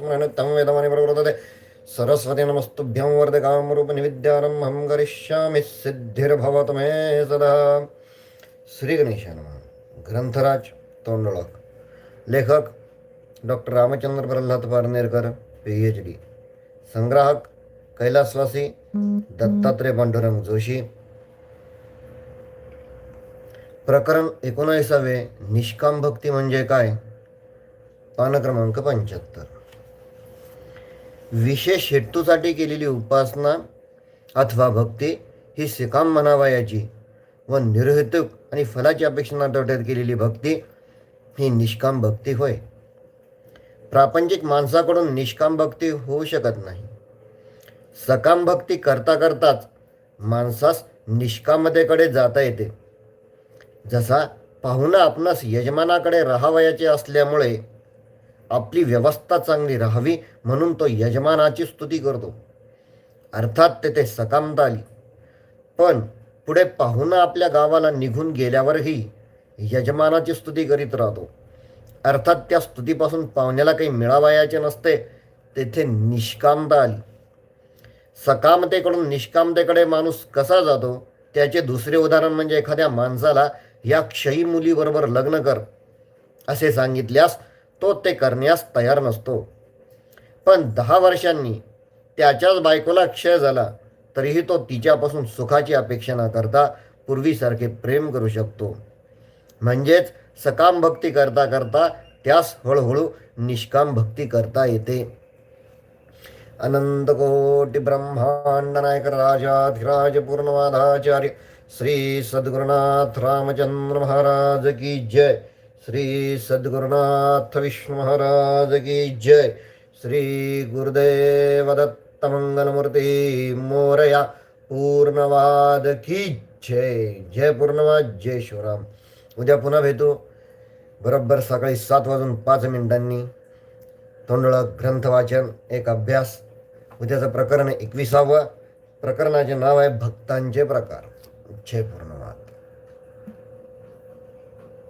स्मरणतं वेदमणि प्रवर्तते। सरस्वती नमस्तुभ्यं वरदकां रूपनिविद्यारम्भं करिष्यामि सिद्धिर्भवतु मे सदा। श्री गणेशाय ग्रंथराज तोंडळक। लेखक doctor Ramchandra Pralhad Parnerkar P H D संग्राहक कैलासवासी दत्तात्रय पांडुरंग जोशी। प्रकरण एकोणावीसावे निष्काम भक्ती म्हणजे काय? पान क्रमांक पंच्याहत्तर। विशेष हेतूसाठी केलेली उपासना अथवा भक्ती ही सिकाम म्हणावयाची व निर्हेतुक आणि फलाची अपेक्षा न ठेवण्यात केलेली भक्ती ही निष्काम भक्ती होय. प्रापंचिक माणसाकडून निष्काम भक्ती होऊ शकत नाही. सकाम भक्ती करता करताच माणसास निष्कामतेकडे जाता येते. जसा पाहुणा आपणास यजमानाकडे राहावयाचे असल्यामुळे आपली व्यवस्था चांगली राहावी म्हणून तो यजमानाची स्तुती करतो. अर्थात तेथे सकामता आली पण पुढे पाहुणा आपल्या गावाला निघून गेल्यावरही यजमानाची स्तुती करीत राहतो. अर्थात त्या स्तुतीपासून पाहुण्याला काही मिळावयाचे नसते तेथे निष्कामता आली सकामतेकडून निष्कामतेकडे माणूस कसा जातो त्याचे दुसरे उदाहरण म्हणजे एखाद्या माणसाला या क्षयी मुलीबरोबर लग्न कर असे सांगितल्यास तो ते करण्यास तयार नसतो. पण दहा वर्षांनी त्याच्याच बायकोला क्षय झाला तरीही तो तिच्यापासून सुखाची अपेक्षा न करता पूर्वीसारखे प्रेम करू शकतो. म्हणजेच सकाम भक्ती करता करता त्यास हळूहळू निष्काम भक्ती करता येते. अनंतकोटी ब्रह्मांड नायक राजाधिराज पूर्णवाधाचार्य श्री सद्गुरुनाथ रामचंद्र महाराज की जय. श्री सद्गुरुनाथ विष्णु महाराज की जय। श्री गुरुदेव दत्त मंगलमूर्ती मोरया पूर्णवाद की जय। जय पूर्णवाद जय शिवराम। उद्या पुन्हा भेटू. बरोबर सकाळी सात वाजून पाच मिनिटांनी. तोंडळक ग्रंथवाचन एक अभ्यास. उद्याचं प्रकरण एकविसावं. प्रकरणाचे नाव आहे भक्तांचे प्रकार. जय पूर्ण